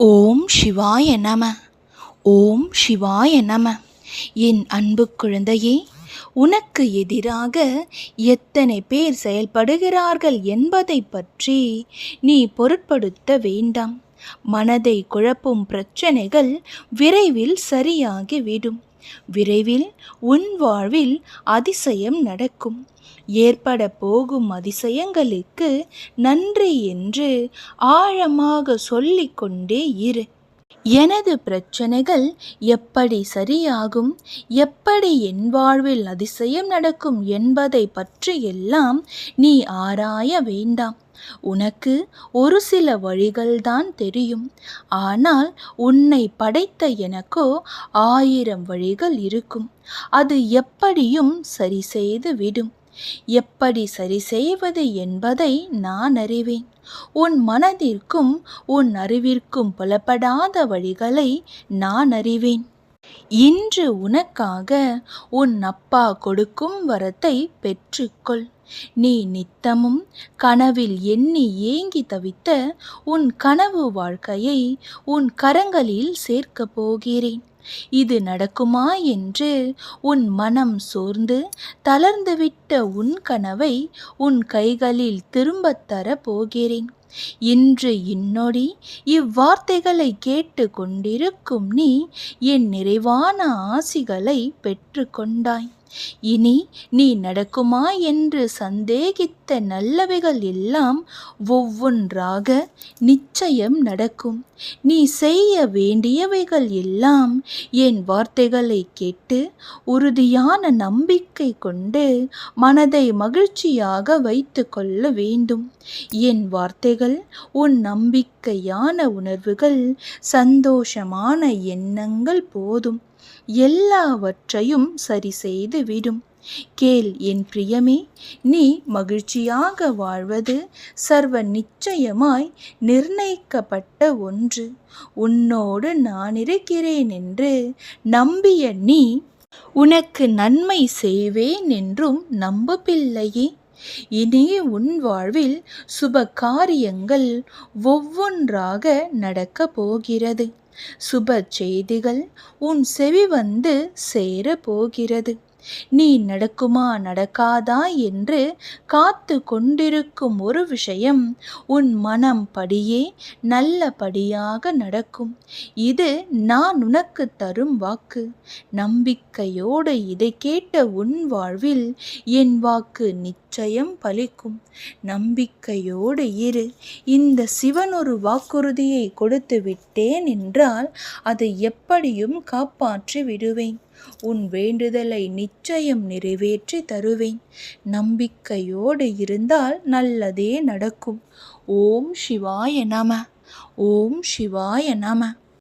ஓம் சிவாய நம. ஓம் சிவாய நம. என் அன்பு குழந்தையே உனக்கு எதிராக எத்தனை பேர் செயல்படுகிறார்கள் என்பதை பற்றி நீ பொருட்படுத்த வேண்டாம். மனதை குழப்பும் பிரச்சனைகள் விரைவில் சரியாகிவிடும். விரைவில் உன் வாழ்வில் அதிசயம் நடக்கும். ஏற்பட போகும் அதிசயங்களுக்கு நன்றி என்று ஆழமாக சொல்லிக்கொண்டே இரு. எனது பிரச்சனைகள் எப்படி சரியாகும் எப்படி என் வாழ்வில் அதிசயம் நடக்கும் என்பதை பற்றியெல்லாம் நீ ஆராய வேண்டாம். உனக்கு ஒரு சில வழிகள்தான் தெரியும். ஆனால் உன்னை படைத்த எனக்கோ ஆயிரம் வழிகள் இருக்கும். அது எப்படியும் சரி செய்து விடும். எப்படி சரி செய்வது என்பதை நான் அறிவேன். உன் மனதிற்கும் உன் அறிவிற்கும் புலப்படாத வழிகளை நான் அறிவேன். இன்று உனக்காக உன் அப்பா கொடுக்கும் வரத்தை பெற்றுக்கொள். நீ நித்தமும் கனவில் எண்ணி ஏங்கி தவித்த உன் கனவு வாழ்க்கையை உன் கரங்களில் சேர்க்கப் போகிறேன். இது நடக்குமா என்று உன் மனம் சோர்ந்து தளர்ந்துவிட்ட உன் கனவை உன் கைகளில் திரும்பத் தர போகிறேன். இன்று இன்னொடி இவ்வார்த்தைகளை கேட்டு கொண்டிருக்கும் நீ என் நிறைவான ஆசிகளை பெற்றுக்கொண்டாய் இனி நீ நடக்குமா என்று சந்தேகித்த நல்லவைகள் எல்லாம் ஒவ்வொன்றாக நிச்சயம் நடக்கும். நீ செய்ய வேண்டியவைகள் எல்லாம் என் வார்த்தைகளை கேட்டு உறுதியான நம்பிக்கை கொண்டு மனதை மகிழ்ச்சியாக வைத்து கொள்ள வேண்டும். என் வார்த்தைகள் உன் நம்பிக்கையான உணர்வுகள் சந்தோஷமான எண்ணங்கள் போதும். எல்லாவற்றையும் சரி செய்து விடும் கேள் என் பிரியமே நீ மகிழ்ச்சியாக வாழ்வது சர்வ நிச்சயமாய் நிர்ணயிக்கப்பட்ட ஒன்று. உன்னோடு நான் இருக்கிறேன் என்று நம்பிய நீ உனக்கு நன்மை செய்வேன் என்றும் நம்ப பிள்ளையே இனி உன் வாழ்வில் சுப காரியங்கள் ஒவ்வொன்றாக நடக்கப் போகிறது. சுப செய்திகள் உன் செவி வந்து சேர போகிறது நீ நடக்குமா நடக்காதா என்று காத்து கொண்டிருக்கும் ஒரு விஷயம். உன் மனம் படியே நல்லபடியாக நடக்கும். இது நான் உனக்கு தரும் வாக்கு. நம்பிக்கையோடு இதை கேட்ட உன் வாழ்வில் என் வாக்கு நிச்சயம் பலிக்கும். நம்பிக்கையோடு இரு. இந்த சிவன் ஒரு வாக்குறுதியை கொடுத்து விட்டேன் என்றால் அதை எப்படியும் காப்பாற்றி விடுவேன். உன் வேண்டுதலை நிச்சயம் நிறைவேற்றி தருவேன். நம்பிக்கையோடு இருந்தால் நல்லதே நடக்கும். ஓம் சிவாய நம. ஓம் சிவாய நம.